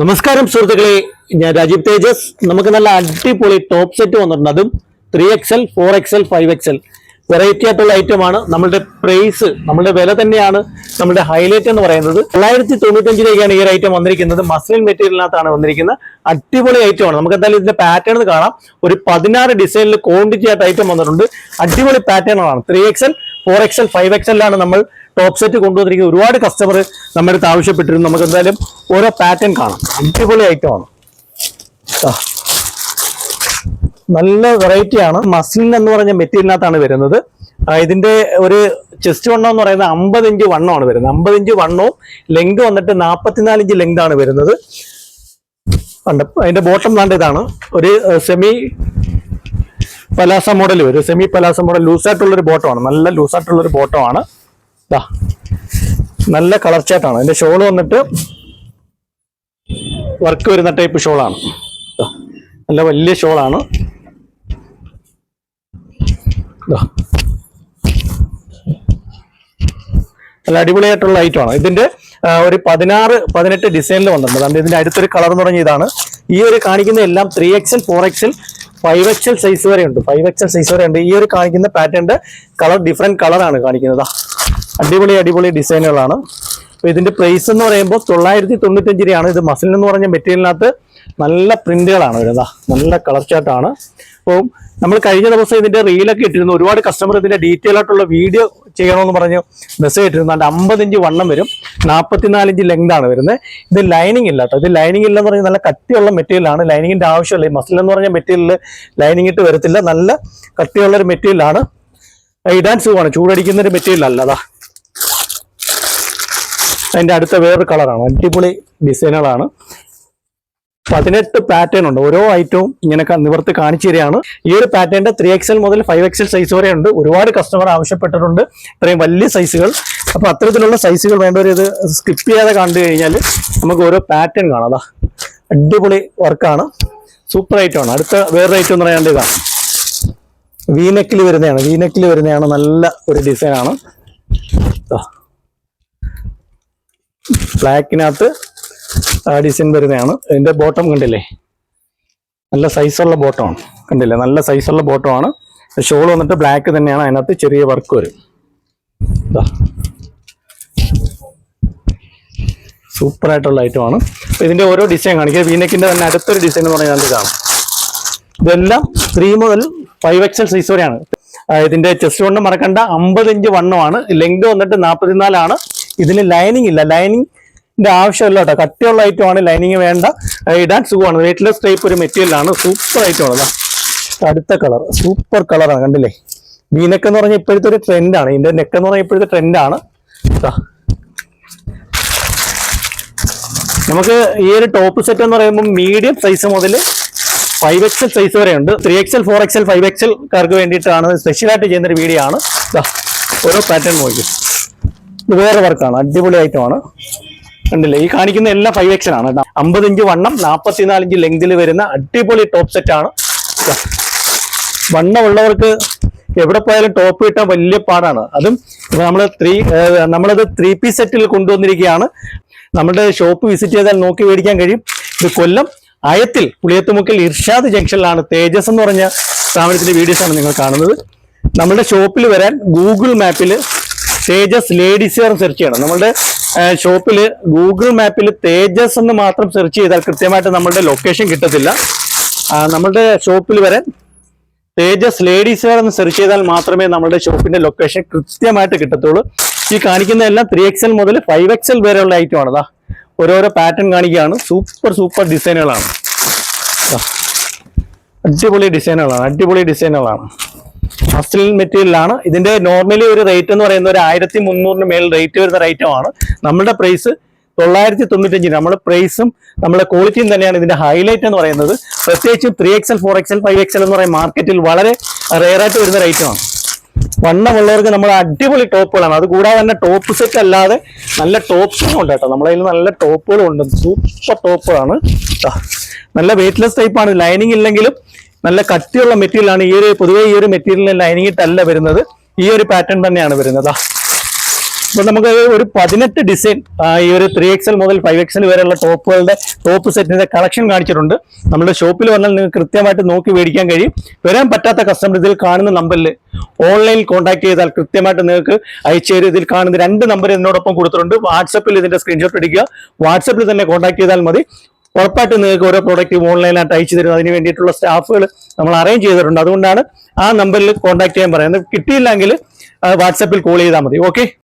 നമസ്കാരം സുഹൃത്തുക്കളെ. ഞാൻ രാജീവ് തേജസ്. നമുക്ക് നല്ല അടിപൊളി ടോപ്പ് സെറ്റ് വന്നിട്ടുണ്ട്. അതും three XL four XL five XL variety ആയിട്ടുള്ള ഐറ്റം ആണ്. നമ്മളുടെ പ്രൈസ് നമ്മളുടെ വില തന്നെയാണ് നമ്മുടെ ഹൈലൈറ്റ് എന്ന് പറയുന്നത്. തൊള്ളായിരത്തി തൊണ്ണൂറ്റഞ്ച് രൂപയ്ക്കാണ് ഈ ഒരു ഐറ്റം വന്നിരിക്കുന്നത്. മസ്ലിൻ മെറ്റീരിയലിനകത്താണ് വന്നിരിക്കുന്നത്. അടിപൊളി ഐറ്റം ആണ്. നമുക്ക് എന്തായാലും ഇതിന്റെ പാറ്റേൺ കാണാം. ഒരു പതിനാറ് ഡിസൈനിൽ ക്വാണ്ടിറ്റി ആയിട്ട് ഐറ്റം വന്നിട്ടുണ്ട്. അടിപൊളി പാറ്റേണുകളാണ് three XL four XL five എക്സലിലാണ് നമ്മൾ ടോപ്പ് സെറ്റ് കൊണ്ടുവന്നിരിക്കുന്ന ഒരുപാട് കസ്റ്റമർ നമ്മുടെ അടുത്ത് ആവശ്യപ്പെട്ടിരുന്നു. നമുക്ക് എന്തായാലും ഓരോ പാറ്റേൺ കാണാം. അടിപൊളി ഐറ്റം ആണ്. നല്ല വെറൈറ്റി ആണ്. മസ്ലിൻ എന്ന് പറഞ്ഞ മെറ്റീരിയലിനകത്താണ് വരുന്നത്. ഇതിന്റെ ഒരു ചെസ്റ്റ് വണ്ണം എന്ന് പറയുന്നത് അമ്പത് ഇഞ്ച് വണ്ണമാണ് വരുന്നത്. അമ്പത് ഇഞ്ച് വണ്ണവും ലെങ്ത് വന്നിട്ട് നാൽപ്പത്തിനാല് ഇഞ്ച് ലെങ്ത് ആണ് വരുന്നത്. അതിന്റെ ബോട്ടം താണ്ട് ഇതാണ്. ഒരു സെമി പലാസ മോഡൽ വരും. സെമി പലാസ മോഡൽ ലൂസായിട്ടുള്ളൊരു ബോട്ടമാണ് നല്ല ലൂസായിട്ടുള്ളൊരു ബോട്ടമാണ് ദാ നല്ല കളർ ചേട്ടാണ്. അതിന്റെ ഷോൾ വന്നിട്ട് വർക്ക് വരുന്ന ടൈപ്പ് ഷോളാണ്. നല്ല വലിയ ഷോളാണ്. നല്ല അടിപൊളിയായിട്ടുള്ള ആണ്. ഇതിന്റെ ഒരു പതിനാറ് പതിനെട്ട് ഡിസൈനിൽ വന്നിട്ടുണ്ട്. അതിന്റെ ഇതിന്റെ അടുത്തൊരു കളർ എന്ന് പറഞ്ഞ ഇതാണ്. ഈ ഒരു കാണിക്കുന്ന എല്ലാം three XL four XL five XL size വരെ ഉണ്ട്. ഫൈവ് എക്സൽ സൈസ് വരെ ഉണ്ട്. ഈ ഒരു കാണിക്കുന്ന പാറ്റേണിന്റെ കളർ ഡിഫറെന്റ് കളറാണ് കാണിക്കുന്നത്. അടിപൊളി അടിപൊളി ഡിസൈനുകളാണ് അപ്പൊ ഇതിന്റെ പ്രൈസ് എന്ന് പറയുമ്പോൾ തൊള്ളായിരത്തി തൊണ്ണൂറ്റഞ്ച് രൂപയാണ്. ഇത് മസിൽ എന്ന് പറഞ്ഞ മെറ്റീരിയലിനകത്ത് നല്ല പ്രിന്റുകളാണ് വരുന്നത്. നല്ല കളർ ചാർട്ടാണ് അപ്പോൾ നമ്മൾ കഴിഞ്ഞ ദിവസം ഇതിന്റെ റീലൊക്കെ ഇട്ടിരുന്നു. ഒരുപാട് കസ്റ്റമർ ഇതിന്റെ ഡീറ്റെയിൽ ആയിട്ടുള്ള വീഡിയോ ചെയ്യണമെന്ന് പറഞ്ഞ് മെസ്സേജ് ഇട്ടിരുന്നു. അതിന്റെ അമ്പത് ഇഞ്ച് വണ്ണം വരും. നാൽപ്പത്തിനാല് ഇഞ്ച് ലെങ്ത് ആണ് വരുന്നത്. ഇത് ലൈനിങ് ഇല്ല കേട്ടോ ഇത് ലൈനിങ് ഇല്ലെന്ന് പറഞ്ഞാൽ നല്ല കട്ടിയുള്ള മെറ്റീരിയലാണ് ലൈനിങ്ങിന്റെ ആവശ്യമില്ല. ഈ മസിൽ എന്ന് പറഞ്ഞ മെറ്റീരിയലിൽ ലൈനിങ് ഇട്ട് വരത്തില്ല. നല്ല കട്ടിയുള്ള ഒരു മെറ്റീരിയലാണ് ഇടാൻ സുഖമാണ്. ചൂടടിക്കുന്ന ഒരു മെറ്റീരിയൽ അല്ല. അതാ. അതിന്റെ അടുത്ത വേറൊരു കളറാണ് അടിപൊളി ഡിസൈനുകളാണ് പതിനെട്ട് പാറ്റേൺ ഉണ്ട്. ഓരോ ഐറ്റവും ഇങ്ങനെ നിവർത്ത് കാണിച്ചു തരികയാണ്. ഈ ഒരു പാറ്റേണിന്റെ ത്രീ എക്സൽ മുതൽ ഫൈവ് എക്സൽ സൈസ് വരെ ഉണ്ട്. ഒരുപാട് കസ്റ്റമർ ആവശ്യപ്പെട്ടിട്ടുണ്ട്. ഇത്രയും വലിയ സൈസുകൾ അപ്പൊ അത്തരത്തിലുള്ള സൈസുകൾ വേണ്ടവർ ഇത് സ്കിപ്പ് ചെയ്യാതെ കണ്ടു കഴിഞ്ഞാൽ നമുക്ക് ഓരോ പാറ്റേൺ കാണാം. അടിപൊളി വർക്കാണ് സൂപ്പർ ഐറ്റം ആണ്. അടുത്ത വേറൊരു ഐറ്റം എന്ന് പറയാണ്ട് ഇതാണ് വീനെക്കിൽ വരുന്നതാണ്. വീനെക്കിൽ വരുന്നതാണ് നല്ല ഒരു ഡിസൈൻ ആണ്. ബ്ലാക്കിനകത്ത് ഡിസൈൻ വരുന്നതാണ്. ഇതിന്റെ ബോട്ടം കണ്ടില്ലേ? നല്ല സൈസുള്ള ബോട്ടമാണ് കണ്ടില്ലേ? നല്ല സൈസുള്ള ബോട്ടമാണ് ഷോൾ വന്നിട്ട് ബ്ലാക്ക് തന്നെയാണ്. അതിനകത്ത് ചെറിയ വർക്ക് വരും. സൂപ്പർ ആയിട്ടുള്ള ഐറ്റമാണ് ആണ്. ഇതിന്റെ ഓരോ ഡിസൈൻ കാണിക്കുക വീനക്കിന്റെ തന്നെ അടുത്തൊരു ഡിസൈൻ എന്ന് പറഞ്ഞാൽ ഇതാണ് ഇതെല്ലാം ത്രീ മുതൽ ഫൈവ് എക്സൽ സൈസ് വരെയാണ്. ഇതിന്റെ ചെസ്റ്റ് വണ്ണം മറക്കണ്ട. അമ്പത് ഇഞ്ച് വണ്ണമാണ്. ലെങ്ത് വന്നിട്ട് നാൽപ്പത്തിനാലാണ് ഇതിന് ലൈനിങ് ഇല്ല. ലൈനിങ്ങിന്റെ ആവശ്യമില്ല കേട്ടോ. കട്ടിയുള്ള ഐറ്റം ആണ് ലൈനിങ് വേണ്ട. ഇടാൻ സുഖമാണ്. വെയിറ്റ്ലെസ് ടൈപ്പ് ഒരു മെറ്റീരിയൽ ആണ്. സൂപ്പർ ഐറ്റം ആണ് ദാ. അടുത്ത കളർ സൂപ്പർ കളറാണ് കണ്ടില്ലേ? വീനക്ക് എന്ന് പറഞ്ഞാൽ ഇപ്പോഴത്തെ ഒരു ട്രെൻഡാണ് ഇതിന്റെ നെക്ക് എന്ന് പറഞ്ഞാൽ ഇപ്പോഴത്തെ ട്രെൻഡാണ് നമുക്ക് ഈ ഒരു ടോപ്പ് സെറ്റ് എന്ന് പറയുമ്പോൾ മീഡിയം സൈസ് മുതൽ ഫൈവ് എക്സൽ സൈസ് വരെ ഉണ്ട്. Three XL four XL five എക്സൽക്കാർക്ക് വേണ്ടിയിട്ടാണ് സ്പെഷ്യലായിട്ട് ചെയ്യുന്ന ഒരു വീഡിയോ ആണ്. ഓരോ പാറ്റേൺ നോക്കി വേറെ വർക്കാണ് അടിപൊളി ഐറ്റമാണ് കണ്ടില്ലേ ഈ കാണിക്കുന്ന എല്ലാം ഫൈവ് എക്സൽ ആണ് അമ്പത് ഇഞ്ച് വണ്ണം നാൽപ്പത്തിനാല് ഇഞ്ച് ലെങ്തിൽ വരുന്ന അടിപൊളി ടോപ്പ് സെറ്റ് ആണ്. വണ്ണം ഉള്ളവർക്ക് എവിടെ പോയാലും ടോപ്പ് കിട്ടാൻ വലിയ പാടാണ്. അതും നമ്മൾ ത്രീ നമ്മളത് ത്രീ പീസ് സെറ്റിൽ കൊണ്ടുവന്നിരിക്കുകയാണ്. നമ്മുടെ ഷോപ്പ് വിസിറ്റ് ചെയ്താൽ നോക്കി മേടിക്കാൻ കഴിയും. ഇത് കൊല്ലം അയത്തിൽ പുളിയത്തുമുക്കിൽ ഇർഷാദ് ജംഗ്ഷനിലാണ് തേജസ് എന്ന് പറഞ്ഞ സ്ഥാപനത്തിന്റെ വീഡിയോസ് ആണ് നിങ്ങൾ കാണുന്നത്. നമ്മുടെ ഷോപ്പിൽ വരാൻ ഗൂഗിൾ മാപ്പിൽ തേജസ് ലേഡീസ് വെയർ സെർച്ച് ചെയ്യണം. നമ്മുടെ ഷോപ്പിൽ ഗൂഗിൾ മാപ്പിൽ തേജസ് എന്ന് മാത്രം സെർച്ച് ചെയ്താൽ കൃത്യമായിട്ട് നമ്മളുടെ ലൊക്കേഷൻ കിട്ടത്തില്ല. നമ്മളുടെ ഷോപ്പിൽ വരെ തേജസ് ലേഡീസ് വെയർ എന്ന് സെർച്ച് ചെയ്താൽ മാത്രമേ നമ്മുടെ ഷോപ്പിന്റെ ലൊക്കേഷൻ കൃത്യമായിട്ട് കിട്ടത്തുള്ളൂ. ഈ കാണിക്കുന്ന എല്ലാം ത്രീ എക്സൽ മുതൽ ഫൈവ് എക്സൽ വരെയുള്ള ഐറ്റം ആണ് ഓരോരോ പാറ്റേൺ കാണിക്കുകയാണ്. സൂപ്പർ സൂപ്പർ ഡിസൈനുകളാണ് അടിപൊളി ഡിസൈനുകളാണ് അടിപൊളി ഡിസൈനുകളാണ് മസ്ലിൻ മെറ്റീരിയലാണ് ഇതിന്റെ നോർമലി ഒരു റേറ്റ് എന്ന് പറയുന്നത് ഒരു ആയിരത്തി മുന്നൂറിന് മേൽ റേറ്റ് വരുന്ന ആണ്. നമ്മുടെ പ്രൈസ് തൊള്ളായിരത്തി തൊണ്ണൂറ്റഞ്ചിന് നമ്മുടെ പ്രൈസും നമ്മുടെ ക്വാളിറ്റിയും തന്നെയാണ് ഇതിന്റെ ഹൈലൈറ്റ് എന്ന് പറയുന്നത്. പ്രത്യേകിച്ച് three XL four XL five XL എന്ന് പറയുന്ന മാർക്കറ്റിൽ വളരെ റെയർ ആയിട്ട് വരുന്ന ഒരു ഐറ്റമാണ് വണ്ണമുള്ളവർക്ക് നമ്മൾ അടിപൊളി ടോപ്പുകളാണ് അത് കൂടാതെ തന്നെ ടോപ്പ് സെറ്റ് അല്ലാതെ നല്ല ടോപ്സും ഉണ്ട് കേട്ടോ. നമ്മളതിൽ നല്ല ടോപ്പുകളും ഉണ്ട്. സൂപ്പർ ടോപ്പുകളാണ് നല്ല വെയിറ്റ്ലെസ് ടൈപ്പാണ് ലൈനിങ് ഇല്ലെങ്കിലും നല്ല കട്ടിയുള്ള മെറ്റീരിയൽ ആണ് ഈ ഒരു പൊതുവേ ഈ ഒരു മെറ്റീരിയലിന് ലൈനിങ് ഇട്ടല്ല വരുന്നത്. ഈ ഒരു പാറ്റേൺ തന്നെയാണ് വരുന്നത്. അപ്പൊ നമുക്ക് ഒരു പതിനെട്ട് ഡിസൈൻ ഈ ഒരു ത്രീ എക്സൽ മുതൽ ഫൈവ് എക്സൽ വരെയുള്ള ടോപ്പുകളുടെ ടോപ്പ് സെറ്റിന്റെ കളക്ഷൻ കാണിച്ചിട്ടുണ്ട്. നമ്മുടെ ഷോപ്പിൽ വന്നാൽ നിങ്ങൾക്ക് കൃത്യമായിട്ട് നോക്കി മേടിക്കാൻ കഴിയും. വരാൻ പറ്റാത്ത കസ്റ്റമർ ഇതിൽ കാണുന്ന നമ്പറിൽ ഓൺലൈനിൽ കോൺടാക്ട് ചെയ്താൽ കൃത്യമായിട്ട് നിങ്ങൾക്ക് അയച്ചു തരും. ഇതിൽ കാണുന്ന രണ്ട് നമ്പർ ഇതിനോടൊപ്പം കൊടുത്തിട്ടുണ്ട്. വാട്സപ്പിൽ ഇതിന്റെ സ്ക്രീൻഷോട്ട് എടുക്കുക. വാട്സപ്പിൽ തന്നെ കോൺടാക്ട് ചെയ്താൽ മതി. ഉറപ്പായിട്ടും നിങ്ങൾക്ക് ഓരോ പ്രോഡക്റ്റ് ഓൺലൈനായിട്ട് അയച്ചു തരും അതിന് വേണ്ടിയിട്ടുള്ള സ്റ്റാഫുകൾ നമ്മൾ അറേഞ്ച് ചെയ്തിട്ടുണ്ട്. അതുകൊണ്ടാണ് ആ നമ്പറിൽ കോൺടാക്ട് ചെയ്യാൻ പറയുന്നത്. കിട്ടിയില്ലെങ്കിൽ വാട്സപ്പിൽ കോൾ ചെയ്താൽ മതി. ഓക്കെ